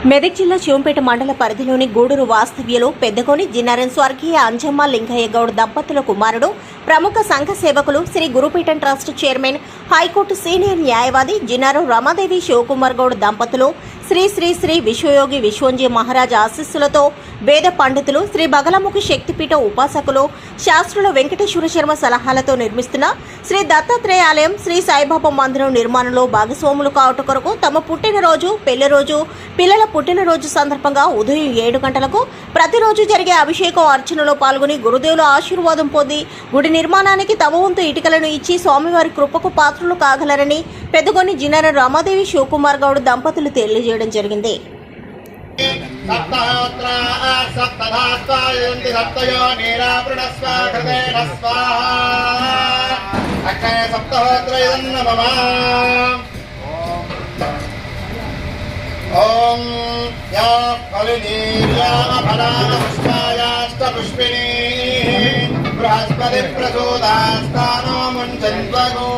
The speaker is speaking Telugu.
మెదక్ జిల్లా శివంపేట మండల పరిధిలోని గూడూరు వాస్తవ్యలో పెద్దగోని జిన్నారం స్వర్గీయ అంజమ్మ లింగయ్య గౌడ్ దంపతుల కుమారుడు ప్రముఖ సంఘ సేవకులు Shri Gurupeetham trust chairman high court senior న్యాయవాది జిన్నారం రమాదేవి శివకుమార్ గౌడ్ దంపతులు శ్రీ శ్రీ శ్రీ విశ్వయోగి విశ్వంజీ మహారాజ్ ఆశీస్సులతో వేద పండితులు శ్రీ బగలముఖి శక్తిపీఠ ఉపాసకులు శాస్త్రుల వెంకటేశ్వర శర్మ సలహాలతో నిర్మిస్తున్న శ్రీ దత్తాత్రేయ ఆలయం శ్రీ సాయిబాబా మందిరం నిర్మాణంలో భాగస్వాములు కావట కొరకు తమ పుట్టినరోజు పెళ్ళి రోజు పిల్లల పుట్టినరోజు సందర్భంగా ఉదయం ఏడు గంటలకు ప్రతిరోజు జరిగే అభిషేకం అర్చనలో పాల్గొని గురుదేవుల ఆశీర్వాదం పొంది గుడి నిర్మాణానికి తమ వంతు ఇటుకలను ఇచ్చి స్వామివారి కృపకు పాత్రలు కాగలరని పెదగొని జినర రామాదేవి శివకుమార్ గౌడ్ దంపతులు తెలియజేయడం జరిగింది. ఓం యా పుష్పిణీ బృహస్పతి ప్రసూదాస్తానో ముంచన్వగోహ